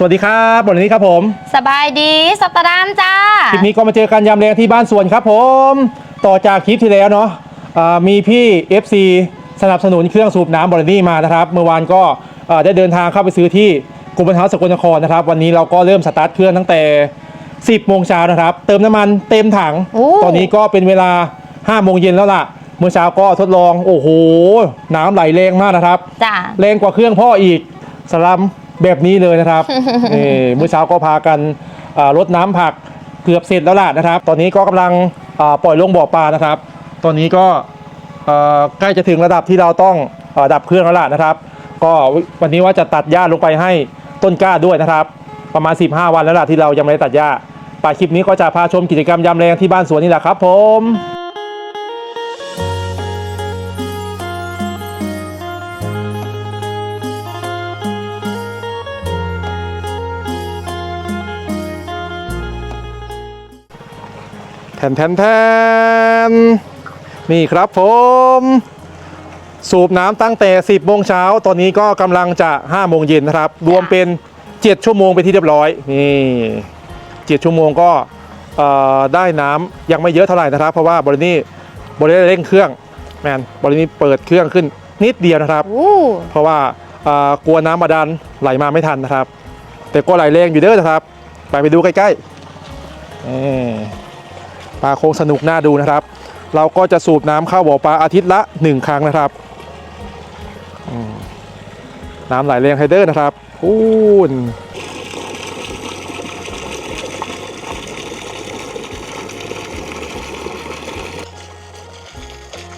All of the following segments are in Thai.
สวัสดีครับวันนี้ครับผม สบายดีสตารามจ้า คลิปนี้ก็มาเจอกันยามแรงที่บ้านสวนครับผม ต่อจากคลิปที่แล้วเนาะอ่ามีพี่ FC สนับสนุนเครื่องสูบน้ำบรินี่มานะครับ เมื่อวานก็อ่าได้เดินทางเข้าไปซื้อที่กรมบันเทาสกลนครนะครับ วันนี้เราก็เริ่มสตาร์ทเครื่องตั้งแต่ 10 โมงเช้านะครับ เติมน้ำมันเต็มถังโอ้ตอนนี้ก็เป็นเวลา 5 โมงเย็นแล้วล่ะ เมื่อเช้าก็ทดลอง โอ้โห น้ำไหลแรงมากนะครับจ้าแรงกว่าเครื่องพ่ออีกสลัม แบบนี้เลยนะครับ นี่เมื่อเช้าก็พากันอ่ารดน้ำผักเกือบเสร็จแล้วล่ะนะครับ ตอนนี้ก็กำลังอ่าปล่อยลงบ่อปลานะครับ ตอนนี้ก็อ่าใกล้จะถึงระดับที่เราต้องอาดับเครื่องแล้วล่ะนะครับ ก็วันนี้ว่าจะตัดหญ้าลงไปให้ต้นกล้าด้วยนะครับ ประมาณ 15 วันแล้วล่ะที่เรายังไม่ได้ตัดหญ้าปลายคลิปนี้ก็จะพาชมกิจกรรมยามแรงที่บ้านสวนนี่แหละครับ ผม แทนแทนแทนนี่ครับผม สูบน้ำตั้งแต่ 10โมงเช้าตอนนี้ก็กำลังจะ5โมงเย็นนะครับ รวมเป็น 7 ชั่วโมงไปนที่เรียบร้อยนี่7ชั่วโมงก็เอ่อได้น้ำยังไม่เยอะเท่าไหร่นะครับ เพราะว่าบรินี่บริได้เร่งเครื่องแมนบรินี่เปิดเครื่องขึ้นนิดเดียวนะครับอู้เพราะว่าเอ่อกลัวน้ำบาดาลไหลมาไม่ทันนะครับ แต่ก็ไหลแรงอยู่เด้อนะครับ ไปไปดูใกล้ๆนี่ ปลาโคงสนุกน่าดูนะครับ เราก็จะสูบน้ำเข้าบ่อปลาอาทิตย์ละ 1 ครั้งนะครับน้ำไหลแรงไฮเดอร์นะครับพูน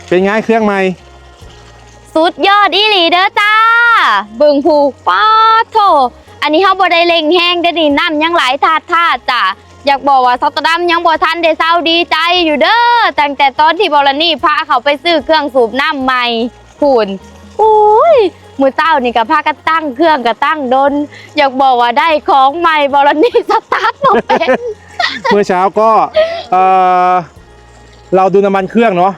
เป็นไงเครื่องใหม่ สุดยอดอีหลีเด้อจ้าเบิ่งผูกป้าโถ อันนี้เฮาบ่ได้เล็งแห้งได้อนี่น้ำยังไหลทาดทาดจ้ะ อยากบอกว่าสตารามยังบ่ทันได้เศร้าดีใจอยู่เด้อตั้งแต่ตอนที่บอลนี่พาเขาไปซื้อเครื่องสูบน้ำใหม่พูนอุ้ยมือเต้านี่ก็พากันตั้งเครื่องก็ตั้งดน อยากบอกว่าได้ของใหม่บอลนี่สตาร์ทบ่เป็นเมื่อเช้าก็เอ่อเราดูน้ำมันเครื่องเนาะ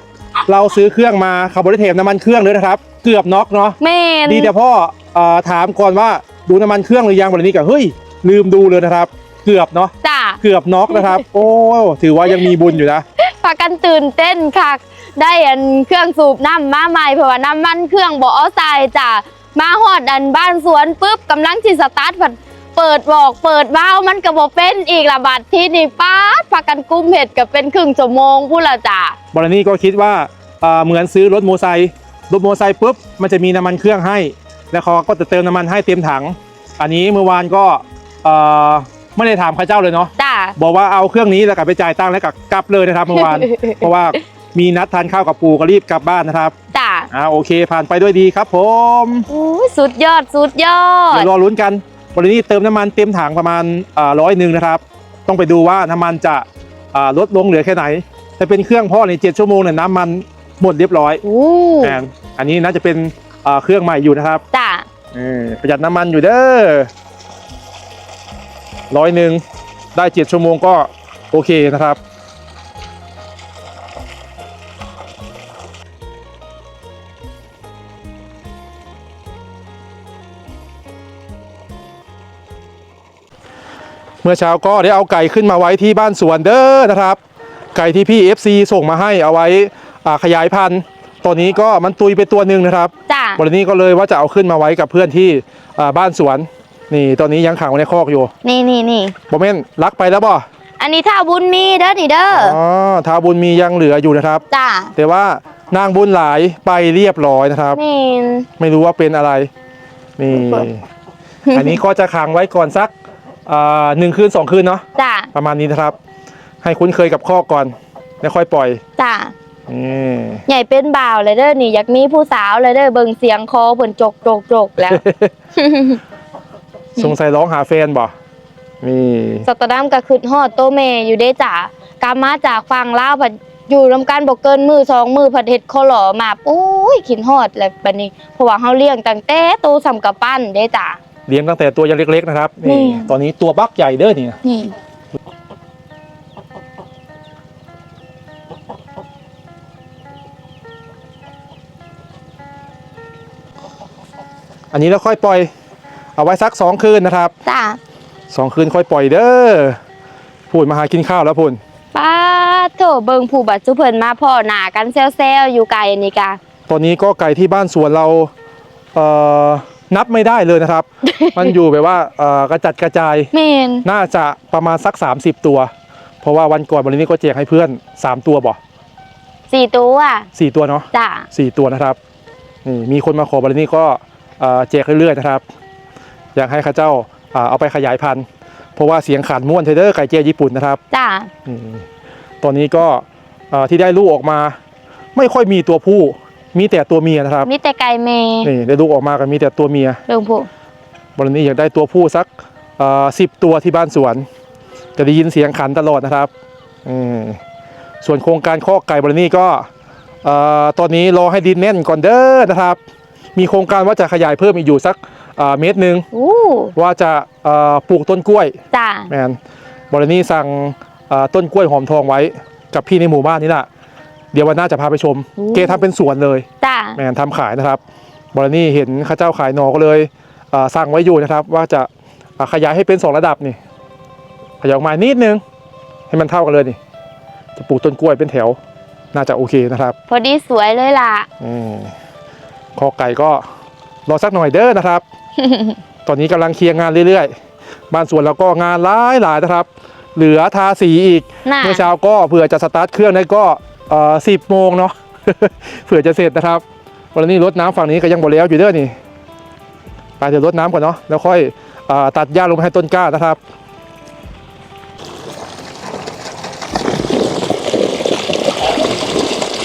เราซื้อเครื่องมาคาร์บอนเทปน้ำมันเครื่องเลยนะครับ เกือบน็อกเนาะแม่นดีแต่พ่อเอ่อถามก่อนว่าดูน้ำมันเครื่องหรือยังวันนี้ก็เฮ้ยลืมดูเลยนะครับ เกือบเนาะจ้า เกือบน็อกนะครับ โอ้ถือว่ายังมีบุญอยู่นะพากันตื่นเต้นค่ะ ได้อันเครื่องสูบน้ำมาใหม่เพราะว่าน้ำมันเครื่องบ่เอาใส่จ้ะมาฮอดอันบ้านสวนปุ๊บกำลังที่สตาร์ทผัดเปิดบอกเปิดวาล์วมันก็บ่เป็นอีกละบัดที่นี่ป้าดพากันกุ้มเห็ดก็เป็นครึ่งชั่วโมงพูดละจ้ะบรนี่ก็คิดว่าเอ่อเหมือนซื้อรถโมอไซค์รถโมอไซค์ปุ๊บมันจะมีน้ำมันเครื่องให้ แล้วเขาก็จะเติมน้ำมันให้เต็มถัง อันนี้เมื่อวานก็เอ่อ ไม่ได้ถามข้าเจ้าเลยเนาะจ้ะบอกว่าเอาเครื่องนี้แล้วกลับไปจ่ายตังค์แล้วกลับกลับเลยนะครับเมื่อวาน เพราะว่ามีนัดทานข้าวกับปู่ก็รีบกลับบ้านนะครับจ้ะอ่าโอเค ผ่านไปด้วยดีครับ ผมอู้ยสุดยอดสุดยอดเดี๋ยวรอลุ้นกันวันนี้เติมน้ำมันเต็มถังประมาณร้อยหนึ่งนะครับ ต้องไปดูว่าน้ำมันจะอ่าลดลงเหลือแค่ไหนถ้าเป็นเครื่องพ่อในเจ็ดชั่วโมงเนี่ยน้ำมันหมดเรียบร้อยอู้แอนอันนี้น่าจะเป็นอ่าเครื่องใหม่อยู่นะครับจ้ะเออประหยัดน้ำมันอยู่เด้อ ร้อยหนึ่งได้เจ็ดชั่วโมงก็โอเคนะครับ เมื่อเช้าก็ได้เอาไก่ขึ้นมาไว้ที่บ้านสวนเด้อนะครับ ไก่ที่พี่ FC ส่งมาให้เอาไว้อ่าขยายพันธุ์ตอนนี้ก็มันตุยไปตัวหนึ่งนะครับ จ้ะ วันนี้ก็เลยว่าจะเอาขึ้นมาไว้กับเพื่อนที่อ่าบ้านสวน นี่ตอนนี้ยังขังไว้ในคอกอยู่นี่นี่นี่โมเมนต์ลักไปแล้วบ่อันนี้ถ้าบุญมีเด้อนี่เด้ออ๋อทาบุญมียังเหลืออยู่นะครับ จ้ะแต่ว่านางบุญหลายไปเรียบร้อยนะครับ นี่ ไม่รู้ว่าเป็นอะไร นี่ อันนี้ก็จะขังไว้ก่อนสักอ่าหนึ่งคืนสองคืนเนาะจ้ะประมาณนี้นะครับ ให้คุ้นเคยกับคอกก่อนแล้วค่อยปล่อยจ้ะนี่ใหญ่เป็นบ่าวเลยเด้อนี่อยากมีผู้สาวเลยเด้อเบิ่งเสียงคอเพิ่นจกจกจกแล้ว สงสัยร้องหาแฟนบ่นี่สตอดัมก็ขึ้นฮอดโตแม่อยู่เด้จ้ะกามาจากฟังลาวผัดอยู่รำกันบ่เกินมือสองมือผัดเฮ็ดคอหล่อมาปุ้ยขินฮอดแล้วบัดนี้เพราะว่าเฮาเลี้ยงตั้งแต่โตสำกับปั้นเด้จ้ะเลี้ยงตั้งแต่ตัวยังเล็กๆนะครับนี่นี่ตอนนี้ตัวบักใหญ่เด้อนี่นี่อันนี้เราค่อยปล่อย เอาไว้สักสองคืนนะครับจ้าสองคืนค่อยปล่อยเด้อพูดมาหากินข้าวแล้วพูนป้าโถเบิงผู้บัดจุเพิ่นมาพ่อหน้ากันเซลๆอยู่ไกลนี่กะตอนนี้ก็ไก่ที่บ้านสวนเราเอ่อนับไม่ได้เลยนะครับ มันอยู่แบบว่าเอ่อกระจัดกระจาย เมนน่าจะประมาณสัก 30 ตัว เพราะว่าวันก่อนวันนี้ก็แจกให้เพื่อน 3 ตัวบ่สี่ตัวสี่ตัวเนาะจ้าสี่ตัวนะครับนี่มีคนมาขอบรินี้ก็เอ่อแจกเรื่อยๆนะครับ อยากให้ข้าเจ้าอ่าเอาไปขยายพันธุ์เพราะว่าเสียงขานม้วนเทเดอร์ไก่เจียญี่ปุ่นนะครับจ้าอืมตอนนี้ก็เอ่อที่ได้ลูกออกมา ไม่ค่อยมีตัวผู้มีแต่ตัวเมียนะครับมีแต่ไก่เมนี่ได้ลูกออกมากันมีแต่ตัวเมียเบิงผู้บรินี้อยากได้ตัวผู้สักสิบตัวที่บ้านสวน จะได้ยินเสียงขันตลอดนะครับอืมส่วนโครงการข้อกไก่บรินี้ก็เอ่อตอนนี้รอให้ดินแน่นก่อนเด้อนะครับ มีโครงการว่าจะขยายเพิ่มอีกอยู่สัก เอ่อเมตรหนึ่งอู้ว่าจะเอ่อปลูกต้นกล้วยจ้าแมนบรินี้สั่งเอ่อต้นกล้วยหอมทองไว้กับพี่ในหมู่บ้านนี่แหละเดี๋ยววันหน้าจะพาไปชม เกทำเป็นสวนเลยจ้าแมนทำขายนะครับบรนี่เห็นข้าเจ้าขายหนอก็เลยเอ่อสั่งไว้อยู่นะครับ ว่าจะเอ่อขยายให้เป็นสองระดับนี่ขยายออกมานิดนึง ให้มันเท่ากันเลยนี่ จะปลูกต้นกล้วยเป็นแถว น่าจะโอเคนะครับ พอดีสวยเลยล่ะอืมคอไก่ก็รอสักหน่อยเด้อนะครับ ตอนนี้กำลังเคลียร์งานเรื่อยๆบ้านสวนเราก็งานหลายหลายๆนะครับ เหลือทาสีอีกน่ะเมื่อเช้าก็เผื่อจะสตาร์ทเครื่องได้ก็สิบโมงเนาะ เผื่อจะเสร็จนะครับ วันนี้รดน้ำฝั่งนี้ก็ยังบ่แล้วอยู่เด้อนี่ ไปเดี๋ยวรดน้ำก่อนเนาะ แล้วค่อยเออตัดหญ้าลงมาให้ต้นกล้านะครับ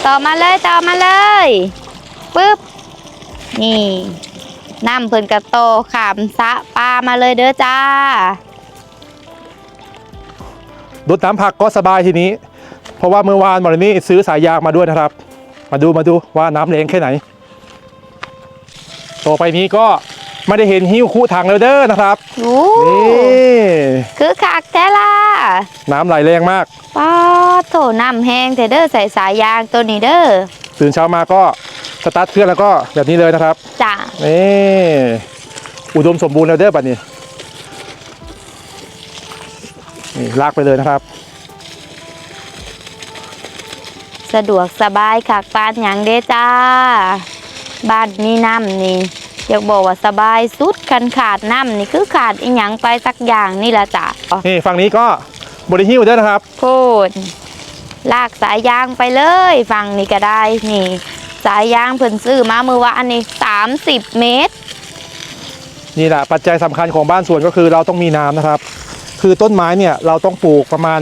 ต่อมาเลยต่อมาเลยปึ๊บนี่ น้ำเพิ่นกระโตขามสะปลามาเลยเด้อจ้า รดน้ำผักก็สบายทีนี้ เพราะว่าเมื่อวานวันนี้ซื้อสายยางมาด้วยนะครับ มาดูมาดูว่าน้ำแรงแค่ไหน ต่อไปนี้ก็ไม่ได้เห็นหิ้วคู่ถังแล้วเด้อนะครับ โอ้นี่คือคักแท้ล่ะน้ำไหลแรงมาก ป้าดโถน้ำแห้งแต่เด้อใส่สายยางตัวนี้เด้อ ตื่นเช้ามาก็ สตาร์ทเครื่องแล้วก็แบบนี้เลยนะครับจ้านี่อุดมสมบูรณ์แล้วเด้อบัดนี้นี่ลากไปเลยนะครับ สะดวกสบายคักปานหยังเด้จ้า บ้านมีน้ำนี่อยากบอกว่าสบายสุดคันขาดน้ำนี่คือขาดอีหยังไปสักอย่างนี่ละจ้ะนี่ฝั่งนี้ก็บริหิ้วเด้อนะครับ พูดลากสายยางไปเลยฝั่งนี้ก็ได้นี่ สายยางเพิ่นซื้อมามือว่าอันนี้ 30 เมตร นี่แหละปัจจัยสำคัญของบ้านสวนก็คือเราต้องมีน้ำนะครับ คือต้นไม้เนี่ยเราต้องปลูกประมาณ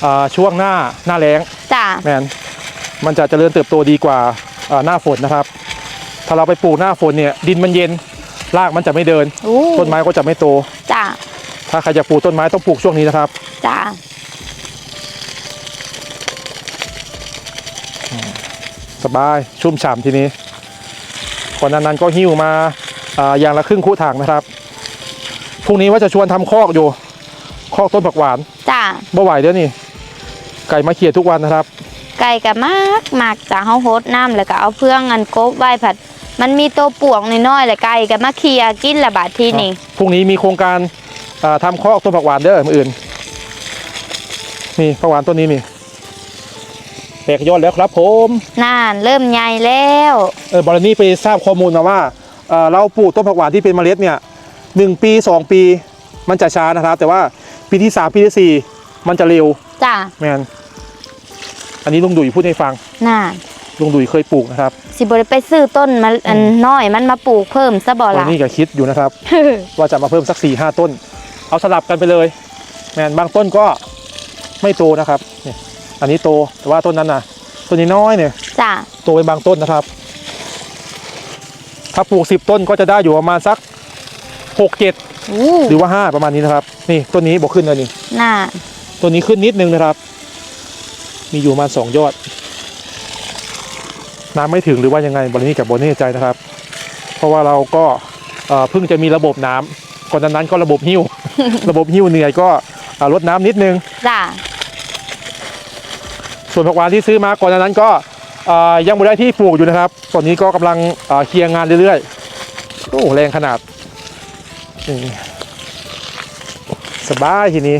เอ่อช่วงหน้าหน้าแล้งจ้ะ แมนมันจะเจริญเติบโตดีกว่าเอ่อหน้าฝนนะครับ ถ้าเราไปปลูกหน้าฝนเนี่ยดินมันเย็นรากมันจะไม่เดินอู้ต้นไม้ก็จะไม่โต จ้ะ ถ้าใครจะปลูกต้นไม้ต้องปลูกช่วงนี้นะครับ จ้ะ สบายชุ่มฉ่ำทีนี้ก่อนหนานั้นก็หิ้วมาอ่าอย่างละครึ่งคู่ถังนะครับพรุ่งนี้ว่าจะชวนทำคอกอยู่ คอกต้นผักหวานจ้ะบ่ไหวเดี๋ยวนี่ ไก่มาเขี่ยทุกวันนะครับ ไก่ก็มากมากจ้ะเฮาโฮดน้ำแล้วก็เอาเพื่องอันกบไว้ผัด มันมีตัวป่วงน้อยๆแล้วไก่ก็มาเคลียร์กินละบาดทีนี่พรุ่งนี้มีโครงการอ่าทำคอกต้นผักหวานเด้อมืออื่นนี่ผักหวานต้นนี้นี่ แตกยอดแล้วครับผมน่านเริ่มใหญ่แล้วเออบรนี่ไปทราบข้อมูลมาว่าเอ่อเราปลูกต้นผักหวานที่เป็นเมล็ดเนี่ยหนึ่งปีสองปีมันจะช้านะครับ แต่ว่าปีที่สามปีที่สี่มันจะเร็วจ้ะแมนอันนี้ลุงดุยพูดให้ฟังน่านลุงดุยเคยปลูกนะครับ สิบ่ได้ไปซื้อต้นมันอันน้อยมันมาปลูกเพิ่มซะบ่วันล่ะ นี้ก็คิดอยู่นะครับ ว่าจะมาเพิ่มสัก4ี่ห้าต้น เอาสลับกันไปเลยแมนบางต้นก็ไม่โตนะครับเนี่ย อันนี้โตแต่ว่าต้นนั้นนะต้นนี้น้อยเนี่ยจ้ะโตเป็นบางต้นนะครับ ถ้าปลูกสิบต้นก็จะได้อยู่ประมาณสักหกเจ็ดอู้หรือว่าห้าประมาณนี้นะครับ นี่ต้นนี้บอกขึ้นเลยนี่น่าต้นนี้ขึ้นนิดนึงนะครับ มีอยู่ประมาณสองยอด น้ำไม่ถึงหรือว่ายังไงบรินี้กับบนนี่ใจนะครับ เพราะว่าเราก็เอ่อเพิ่งจะมีระบบน้ำก่อนหนานั้นก็ระบบหิ้ว ระบบหิ้วเหนื่อยก็เอ่อลดน้ำนิดนึง จ้ะ ส่วนผักหวานที่ซื้อมาก่อนนั้นก็ยังไม่ได้ที่ปลูกอยู่นะครับ ตอนนี้ก็กำลังเคลียร์งานเรื่อยๆโอ้แรงขนาดสบายทีนี้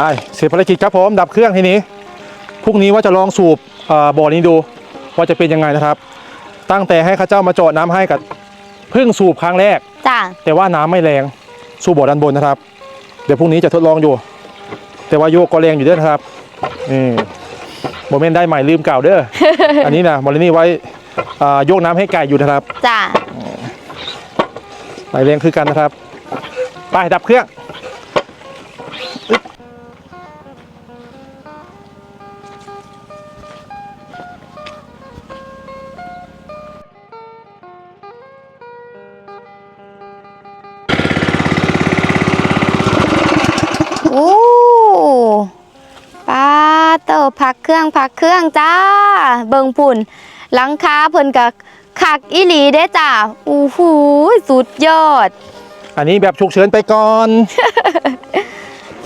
ไปเสร็จภารกิจครับผมดับเครื่องทีนี้พรุ่งนี้ว่าจะลองสูบเอ่อบ่อนี้ดูว่าจะเป็นยังไงนะครับ ตั้งแต่ให้ข้าเจ้ามาเจาะน้ำให้กับเพิ่งสูบครั้งแรกจ้าแต่ว่าน้ำไม่แรงสูบบ่อด้านบนนะครับ เดี๋ยวพรุ่งนี้จะทดลองอยู่ แต่ว่าโยกก็แรงอยู่เด้อนะครับนี่โมเมนต์ได้ใหม่ลืมเก่าเด้ออันนี้นะมอลนี่ไว้อ่าโยกน้ำให้ไก่อยู่นะครับจ้าไหลแรงคือกันนะครับ ไปดับเครื่อง พักเครื่องพักเครื่องจ้า เบิงพุ่นหลังคาเพิ่นกับคักอีหลีเด้จ้าอู้หูสุดยอด อันนี้แบบฉุกเฉินไปก่อน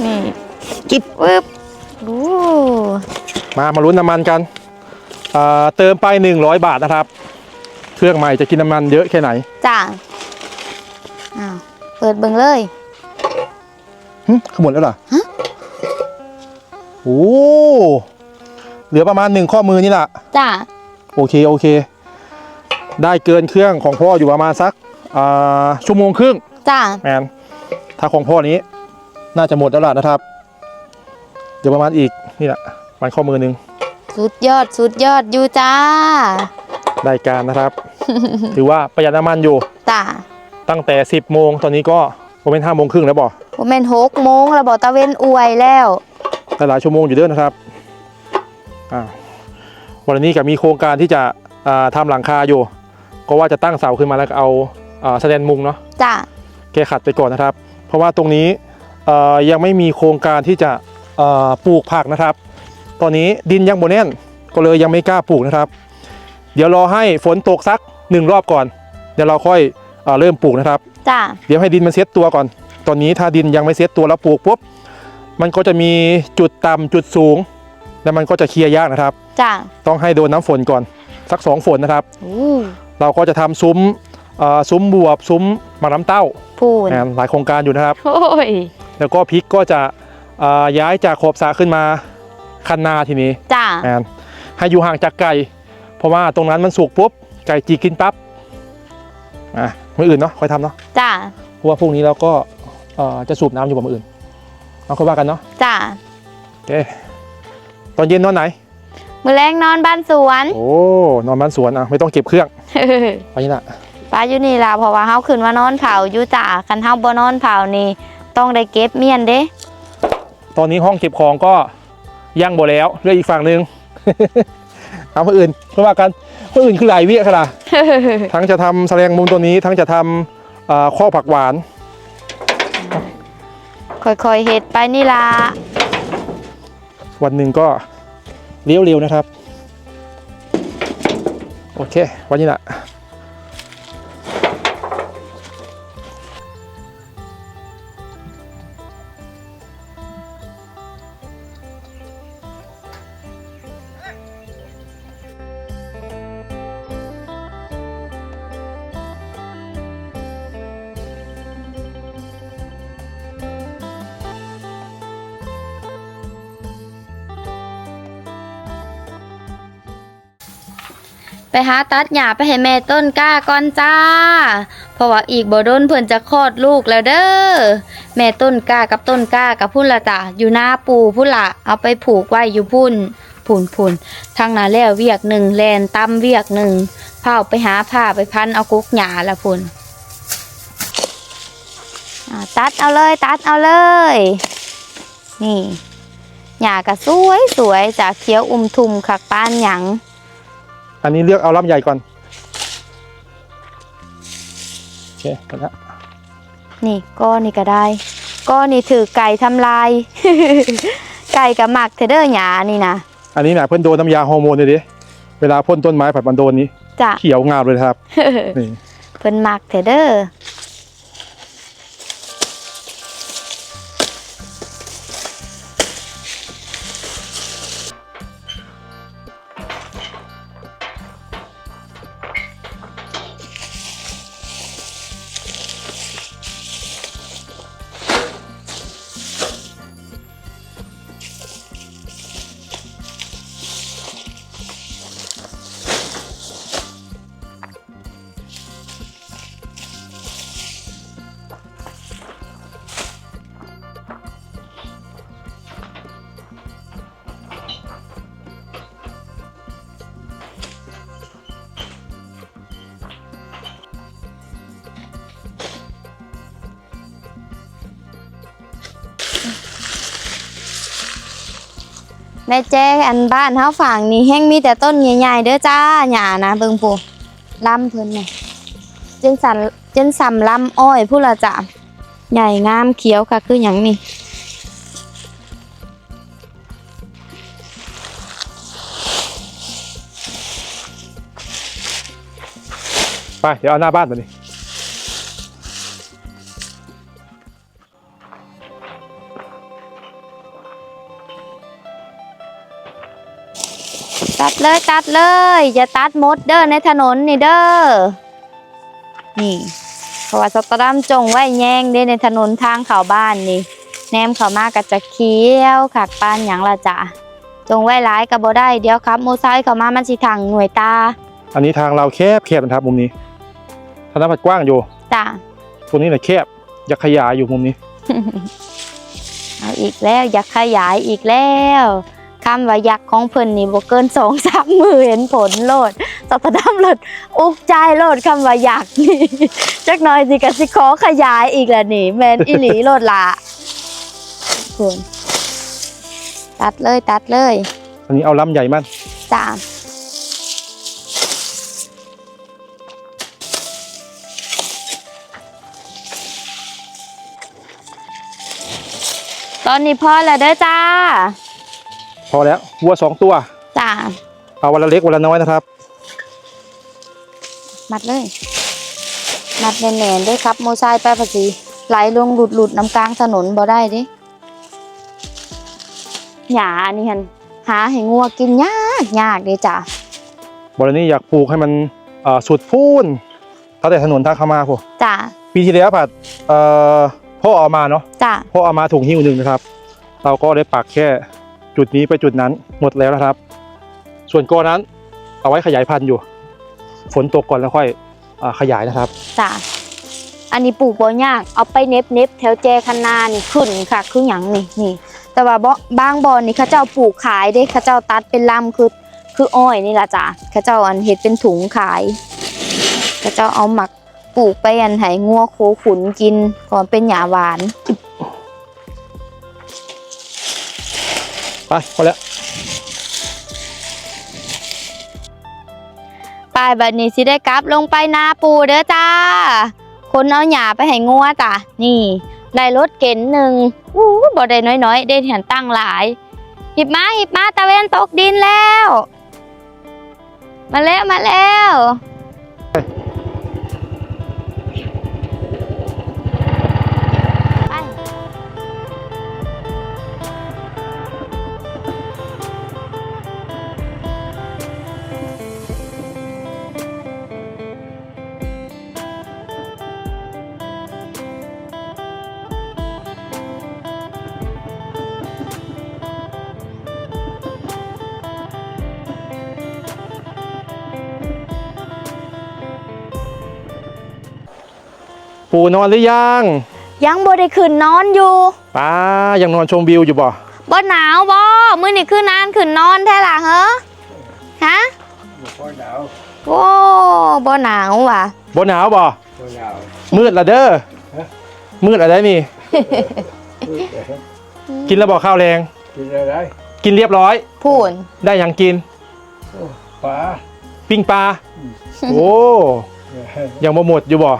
นี่จิ๊บปึ๊บโอ้มามาลุ้นน้ำมันกันอ่าเติมไป 100 บาทนะครับ เครื่องใหม่จะกินน้ำมันเยอะแค่ไหน จ้าอ้าวเปิดเบิงเลยหึขมวดแล้วเหรอฮะโอ้ เหลือประมาณหนึ่งข้อมือนี่แหละจ้าโอเคโอเค ได้เกินเครื่องของพ่ออยู่ประมาณสักอ่าชั่วโมงครึ่งจ้าแมนถ้าของพ่อนี้ น่าจะหมดแล้วล่ะนะครับ เดี๋ยวประมาณอีกนี่แหละประมันข้อมือหนึ่งสุดยอดสุดยอดอยู่จ้า ได้การนะครับ ถือว่าประหยัดน้ำมันอยู่ จ้าตั้งแต่ 10โมงตอนนี้ก็ประมาณ5โมงครึ่งแล้วบ่ผมเป็นหกโมงแล้วบอกตะเวนอวยแล้วหลายๆชั่วโมงอยู่เด้อนะครับอ่า วันนี้ก็มีโครงการที่จะอ่าทำหลังคาอยู่ ก็ว่าจะตั้งเสาขึ้นมาแล้วก็เอาอ่าแสดงมุงเนาะจ้าแก้ขัดไปก่อนนะครับ เพราะว่าตรงนี้เอ่อยังไม่มีโครงการที่จะเอ่อปลูกผักนะครับ ตอนนี้ดินยังบนแน่นก็เลยยังไม่กล้าปลูกนะครับ เดี๋ยวรอให้ฝนตกสักหนึ่งรอบก่อน เดี๋ยวเราค่อยเอ่อเริ่มปลูกนะครับจ้าเดี๋ยวให้ดินมันเซ็ตตัวก่อน ตอนนี้ถ้าดินยังไม่เซ็ตตัวแล้วปลูกปุ๊บมันก็จะมีจุดต่ำจุดสูง แล้วมันก็จะเคลียร์ยากนะครับ จ้าต้องให้โดนน้ำฝนก่อนสักสองฝนนะครับ อู้เราก็จะทำซุ้มเอ่อซุ้มบวบซุ้มหมากน้ำเต้าพูนนะหลายโครงการอยู่นะครับ โอ้ยแล้วก็พริกก็จะเอ่อย้ายจากขอบสระขึ้นมาคันนาทีนี้จ้าแอนให้อยู่ห่างจากไก่ เพราะว่าตรงนั้นมันสุกปุ๊บไก่จีกินปั๊บอะมืออื่นเนาะค่อยทำเนาะจ้าเพราะว่าพรุ่งนี้เราก็เอ่อจะสูบน้ำอยู่กับมืออื่นเอาค่อยว่ากันเนาะจ้าโอเค ตอนเย็นนอนไหน มือแรงนอนบ้านสวนโอ้ นอนบ้านสวนอะไม่ต้องเก็บเครื่องไปนี่ละป้าอยู่นี่ล่ะเพราะว่าเฮาขึ้นว่านอนเผาอยู่จ้าคันเฮาบ่นอนเผานี่ ต้องได้เก็บเมียนเด้ตอนนี้ห้องเก็บของก็ย่างบ่แล้วเหลืออีกฝั่งหนึ่ง เอามืออื่นค่อยว่ากันมืออื่นคือหลายเวิค่ะล่ะ ทั้งจะทำแสดงมุมตัวนี้ ทั้งจะทำเอ่อข้อผักหวาน ค่อยๆเฮ็ดไปนี่ล่ะ วันหนึ่งก็เลี้ยวเร็วนะครับ โอเค วันนี้แหละ ไปหาตัดหญ้าไปให้แม่ต้นกล้าก่อนจ้า เพราะว่าอีกบ่โดนเพิ่นจะคลอดลูกแล้วเด้อ แม่ต้นกล้ากับต้นกล้ากับพุ่นละจ้ะอยู่หน้าปูพุ่นละเอาไปผูกไว้อยู่พุ่นพุ่นพุ่นทางนาแล้วเวียกหนึ่งแลนตั้มเวียกหนึ่งเผาไปหาผ้าไปพันเอากุกหญ้าละพุ่นตัดเอาเลยตัดเอาเลย นี่หญ้าก็สวยสวยจากเขียวอุ่มทุมคักป้านหยัง อันนี้เลือกเอาลำใหญ่ก่อน โอเคหมดแล้วนี่ก้อนนี่ก็ได้ก้อนนี่ถือไก่ทำลาย ไก่กับหมักเทเดอร์หยานี่นะอันนี้เนี่ยเพิ่นโดนน้ำยาฮอร์โมนเลยดิเวลาพ่นต้นไม้ผัดมันโดนนี้ จ้ะเขียวงามเลยครับ นี่เพิ่นหมักเทเดอร์ แม่แจ้อันบ้านเฮาฝั่งนี่แห้งมีแต่ต้นใหญ่ๆเด้อจ้าหญ้านะเบิ่งผู้ลำเพิ่นน่ะจนสันจนสำลำอ้อยผู้ละจ้ะใหญ่งามเขียวค่ะคือหยังนี่ไปเดี๋ยวเอาหน้าบ้านมาดิ เลยตัดเลย อย่าตัดหมดเด้อในถนนนี่เด้อนี่เพราะว่าสตอดัมจงไว้แยงเด้ในถนนทางเข้าบ้านนี่แนมเข้ามาก็จะเขียวขักปานหยังละจ้ะจงไว้หลายก็บ่ได้เดี๋ยวครับโมไซค์เข้ามามันสิถังหน่วยตา อันนี้ทางเราแคบแคบนะครับมุมนี้ธนบัตรกว้างอยู่จ้ะตรงนี้แหละแคบอยากขยายอยู่มุมนี้ เอาอีกแล้วอยากขยายอีกแล้ว คำว่ายักษ์ของเพิ่นนี่บ่เกินสองสามมือเห็นผลโลดสตอดัมโลดอุกใจโลดคำว่ายักษ์นี่จักหน่อยสิกสิขอขยายอีกแล้วนี่แมนอิหลีโลดละคุณตัดเลยตัดเลยอันนี้เอาลำใหญ่มันจ้าตอนนี้พอแล้วเด้อจ้าพ อแล้ววัวสองตัวจ้าเอาวันละเล็กวันละน้อยนะครับ มัดเลย มัดแน่นๆด้วยครับโมไซค์ไปภาษีไหลลงหลุดหลุดๆน้ำกลางถนนบ่ได้เดิหยาอันนี้ฮันหาให้งัวกินยากยากเด้จ้ะบรินี้อยากปลูกให้มันเอ่อสุดพูนตั้งแต่ถนนทางเข้ามาพวกจ้ะปีที่แล้วผัดเอ่อพ่อเอามาเนาะจ้ะพ่อเอามาถุงหิ้วหนึ่งนะครับ เราก็ได้ปักแค่ จุดนี้ไปจุดนั้นหมดแล้วนะครับ ส่วนกอนั้น เอาไว้ขยายพันธุ์อยู่ ฝนตกก่อนแล้วค่อยอขยายนะครับจ้ะอันนี้ปลูกบ่ยากเอาไปเน็บเน็บๆแถวแจคันนานี่ขึ้นค่ะ คือหยังนี่นี่แต่ว่าบ่บางบอนนี่เขาเจ้าปลูกขายเด้เขาเจ้าตัดเป็นลำคือคืออ้อยนี่ละจ้ะเขาเจ้าอันเฮ็ดเป็นถุงขายเขาเจ้าเอาหมักปลูกไปอันให้งัวโคขุนกินก่อนเป็นหญ้าหวาน ไปพอแล้วไปลายบัดนี้สิได้กลับลงไปนาปูเด้อจ้า คนเอาหญ้าไปให้งัวจ้ะนี่ ได้รถเก๋นหนึ่งอู้บ่ได้น้อยๆ ได้เห็นตั้งหลาย หิบมาหิบมาตะเวนตกดินแล้ว มาแล้วมาแล้ว ปูนอนหรือยังยังบ่ได้ขึ้นนอนอยู่ป้ายังนอนชมวิวอยู่บ่บ่หนาวบ่มื้อนี้คือนานขึ้นนอนแท้ล่ะเหรอฮะพอหนาวโอ้บ่หนาวว่ะบ่หนาวบ่พอหนาวมืดละเด้อฮะมืดอะไรนี่กินแล้วบ่ข้าวแรง กินอะไรกินเรียบร้อยพูนได้หยังกินโอ้ปลาปิ้งปลาโอ้ยังบ่หมดอยู่บ่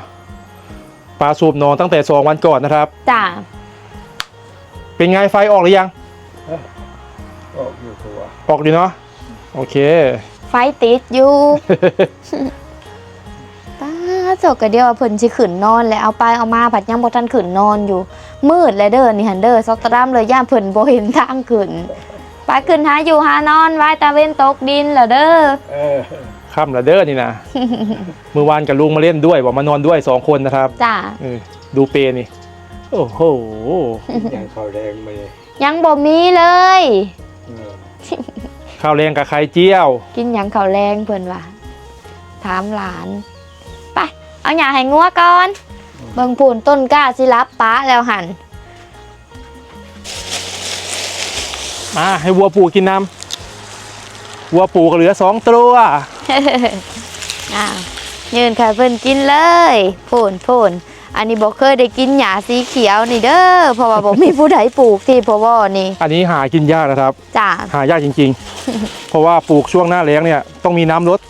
ปลาสูบนอนตั้งแต่สองวันก่อนนะครับ จ้าเป็นไงไฟออกหรือยัง ออกอยู่ตัวออกดีเนาะโอเค ไฟติดอยู่ ป้าโจกกะเดียวว่าเพิ่นสิขึ้นนอน แล้วเอาไปเอามาผัดยังบ่ทันขึ้นนอนอยู่ มืดแล้วเด้อนี่หันเด้อซอกตะดามเลยย่ามเพิ่นบ่เห็นทางขึ้นไปขึ้นหาอยู่หานอนไว้ตาเว้นตกดินแล้วเด้อ เออ ค่ำละเด้อนี่นะมือวานกับลุงมาเล่นด้วยบอกมานอนด้วยสองคนนะครับจ้าเออดูเปนี่ โอ้โหอย่างข้าวแดงมาเลยยังบ่มีเลยเออข้าวแรงกับไข่เจียว กินหยังข้าวแรงเพิ่นว่าถามหลานไปเอาหยังให้งัวก่อนเบิ่งพูนต้นกล้าสิรับป้าแล้วหันมาให้วัวปูกินน้ำ วัวปูก็เหลือสองตัวอ้าวยืนค่ะเพิ่นกินเลยพูนพูนอันนี้บอกเคยได้กินหญ้าสีเขียวนี่เด้อเพราะว่าบอกมีผู้ใดปลูกที่พอวอนี่ อันนี้หากินยากนะครับ จ้าหายากจริง ๆ เพราะว่าปลูกช่วงหน้าแล้งเนี่ยต้องมีน้ำลด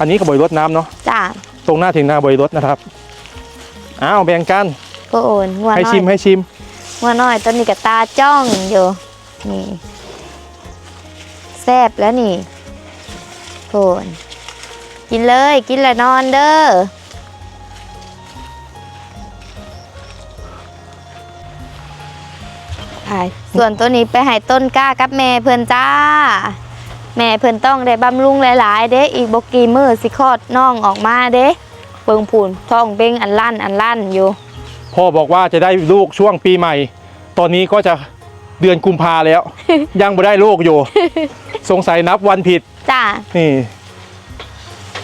อันนี้ก็บริรดน้ำเนาะจ้าตรงหน้าถึงนาบริรดนะครับอ้าวแบ่งกันพูนงัวให้น้อชิยมให้ชิมงัวน้อยตอนนี้ก็ตาจ้องอยู่นี่แซ่บแล้วนี่พูนกินเลยกินแล้วนอนเด้อไปส่วนตัวนี้ไปให้ต้นกล้ากับแม่เพิ่นจ้า แม่เพิ่นต้องได้บำรุงหลาย ๆ เด้อีกบกี่มือสิคลอดน้องออกมาเด้เปิงผูนท้องเบ้งอันลั่นอันลั่นอยู่ พ่อบอกว่าจะได้ลูกช่วงปีใหม่ ตอนนี้ก็จะเดือนกุมภาแล้ว ยังไม่ได้ลูกอยู่ สงสัยนับวันผิด จ้านี่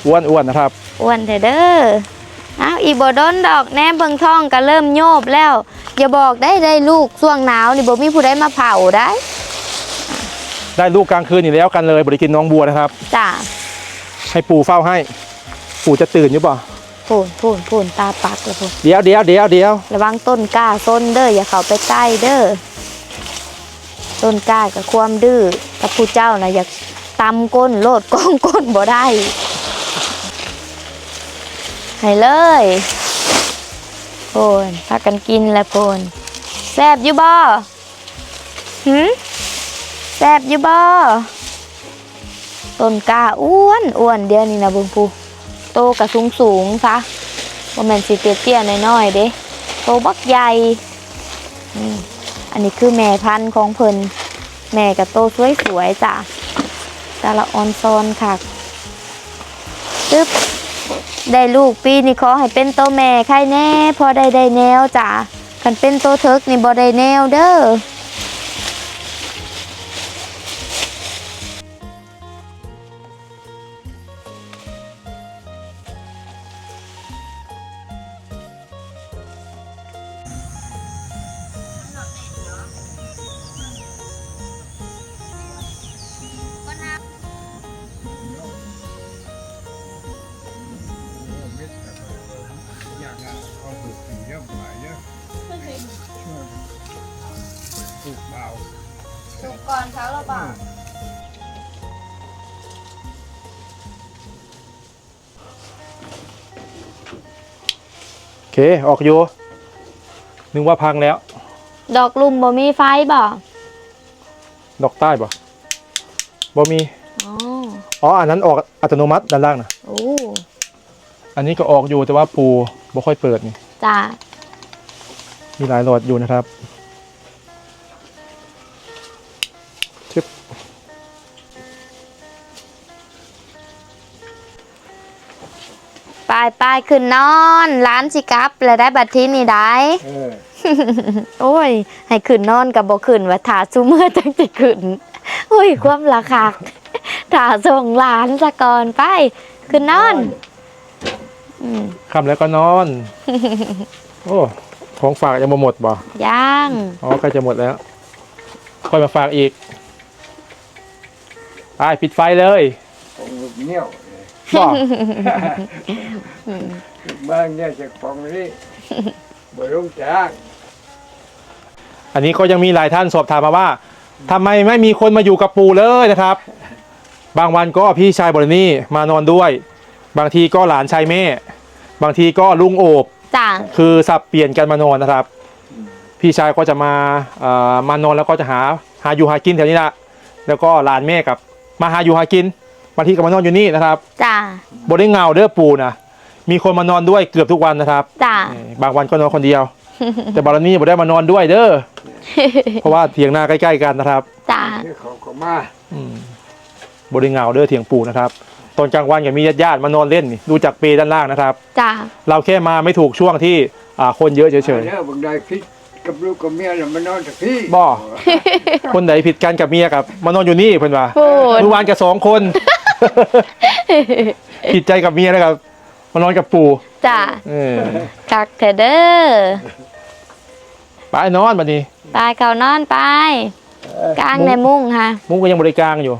อ้วนๆนะครับ อ้วนเถอะเด้ออ้าวอีบโดนดอกแน่เบิงท้องก็เริ่มโยบแล้ว อย่าบอกได้ได้ลูกช่วงหนาวนี่บ่มีผู้ใดมาเผาได้ได้ลูกกลางคืนอยู่แล้วกันเลยบริกินน้องบัวนะครับ จ้าให้ปู่เฝ้าให้ ปู่จะตื่นอยู่เปล่าพูนพูนพูนตาปักเลยพูนเดี๋ยวเดี๋ยวเดี๋ยวเดี๋ยวระวังต้นกล้าส้นเด้ออย่าเข้าไปใกล้เด้อ ต้นกล้ากับความดื้อกับผู้เจ้านะอยากตำก้นโลดก้องก้นบ่ได้ให้เลยโพนพากันกินแล้วโพนแซบอยู่บ่หืมแซบอยู่บ่ต้นกล้าอ้วนอ้วนเดียวนี่นะบุงปูโตกระสูงสูงซะว่าแม่นสิเตี้ยๆน้อยๆเด้โตบักใหญ่ อันนี้คือแม่พันธุ์ของเพิ่นแม่กับโตสวยๆจ้ะแตาละออนซอนค่ะตึ๊บได้ลูกปีนี่ขอให้เป็นโตแม่ไข่แน่ พอได้ได้แนวจ้ะกันเป็นโตเทิกนี่บ่ได้แนวเด้อ เคออกอยู่นึกว่าพังแล้ว ดอกลุมบ่มีไฟบ่ดอกใต้บ่บ่มีอ๋ออ๋ออันนั้นออกอัตโนมัติด้านล่างนะโอ้อันนี้ก็ออกอยู่แต่ว่าปูบ่ค่อยเปิดนี่จ้ามีหลายหลอดอยู่นะครับ ไปไปขึ้นนอนร้านสิกลับแล้วได้บัตรที่นี่ได้ เออโอ้ย ให้ขึ้นนอนกับบ่ขึ้นว่าถาซูเมื่อจังจะขึ้นโอ้ย ความราคาถาส่งหลานซะก่อนไป ขึ้นนอนอืมค่ำแล้วก็นอน โอ้ ของฝากยังบ่หมดบ่ ย่างอ๋อใกล้จะหมดแล้ว ค่อยมาฝากอีกไปปิดไฟเลย ของลูกเหนี่ย วเลยบ่บ้านเนี่ยจากของนี่บ่ลงจ้างอันนี้ก็ยังมีหลายท่านสอบถามมาว่าทำไมไม่มีคนมาอยู่กับปู่เลยนะครับ บางวันก็พี่ชายบรนี่มานอนด้วย บางทีก็หลานชายแม่ บางทีก็ลุงโอบจ้าคือสับเปลี่ยนกันมานอนนะครับ พี่ชายก็จะมาเอ่อมานอนแล้วก็จะหาหาอยู่หากินแถวนี้ละแล้วก็หลานแม่กับมาหาอยู่หากิน บางทีก็มานอนอยู่นี่นะครับจ้าบได้เหงาเด้อปู่นะมีคนมานอนด้วยเกือบทุกวันนะครับจ้าเออบางวันก็นอนคนเดียว แต่บารนี่บ่ได้มานอนด้วยเด้อเพราะว่าเถียงหน้าใกล้ ๆ กันนะครับจ้าที่เขาก็มาอืมบริเหงาเด้อเถียงปู่นะครับตอนกลางวันก็มีญาติๆมานอนเล่นนี่ดูจากเปรด้านล่างนะครับจ้าเราแค่มาไม่ถูกช่วงที่อ่าคนเยอะเฉยเด้อบางใดพิษกับลูกกับเมียน่ะมานอนจากพี่บ่ๆคนไหนผิดกันกับเมียกับมานอนอยู่นี่เพิ่นว่าพูดเมื่อวานกับสองคน ผิดใจกับเมียแล้วกับมานอนกับปู่จ้าเออกักเถอะเด้อไปนอนบัดนี้ ไปเขานอนไป กลางในมุ้งค่ะ มุ้งก็ยังบริกลางอยู่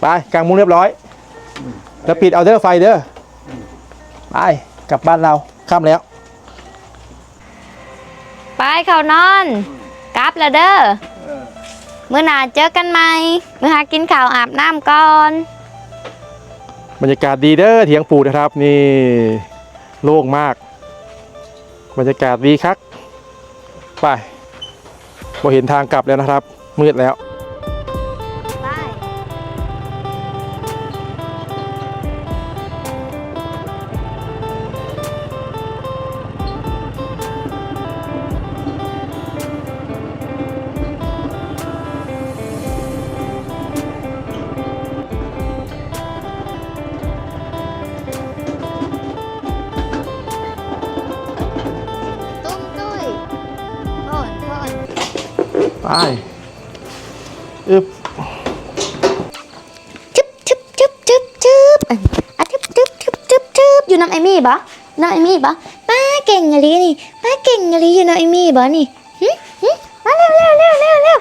ไปกลางมุ้งเรียบร้อย แล้วปิดเอาเด้อไฟเด้อไปกลับบ้านเราค่ำแล้ว ไปเขานอนกลับแล้วเด้อ เมื่อหนาเจอกันไหมเมื่อหากินข่าวอาบน้ำก่อน บรรยากาศดีเด้อเถียงปู่นะครับนี่โล่งมาก บรรยากาศดีครับไปพอเห็นทางกลับแล้วนะครับ มืดแล้ว อึบจึ๊บจึ๊บจึ๊บจึ๊บจึ๊บอะจึ๊บจึ๊บจึ๊บจึ๊บจึ๊บอยู่น้ำไอมี่ปะน้ำไอมี่ปะป้าเก่งอะไรนี่ป้าเก่งอะไรอยู่น้ำไอมี่ปะนี่หึหึมาเร็วเร็วเร็วเร็วเร็ว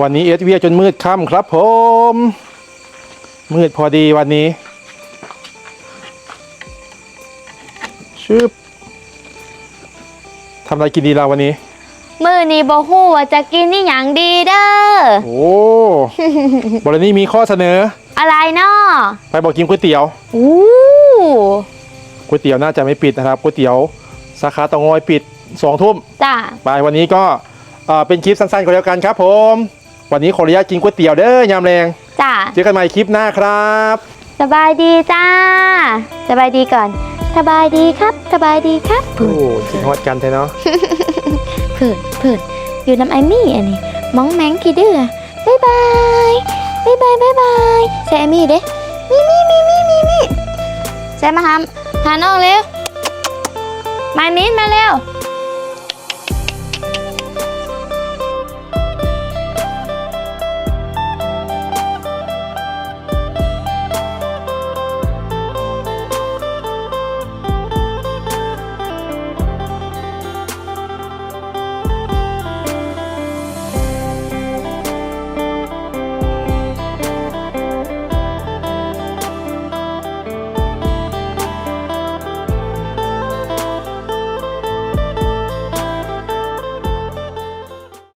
วันนี้เอสเวียจนมืดค่ำครับผม มืดพอดีวันนี้ชึบทำอะไรกินดีเราวันนี้ มือนี้บ่ฮู้ว่าจะกินนี่หยังดีเด้อ โอ้บรนี่มีข้อเสนอ อะไรเนาะไปบอกกินก๋วยเตี๋ยว อู้ก๋วยเตี๋ยวน่าจะไม่ปิดนะครับก๋วยเตี๋ยวสาขาเตางอยปิดสองทุ่มจ้าไปวันนี้ก็เอ่อเป็นคลิปสั้นๆก็แล้วกันครับผม วันนี้ขออนุญาตกินก๋วยเตี๋ยวเด้อยามแรงจ้าเจอกันใหม่คลิปหน้าครับ สบายดีจ้า สบายดีก่อน สบายดีครับ สบายดีครับ โอ้คิดฮอดกันแท้เนาะ เผื่นเผื่นอยู่น้ำไอมี่อันนี้มองแมงกี่เดือบ๊ายบายบ๊ายบายบ๊ายบายใส่ไอมี่เด้มีมีมีมีมีมีใส่มาหาหาน้องเร็วมามิ้นมาเร็ว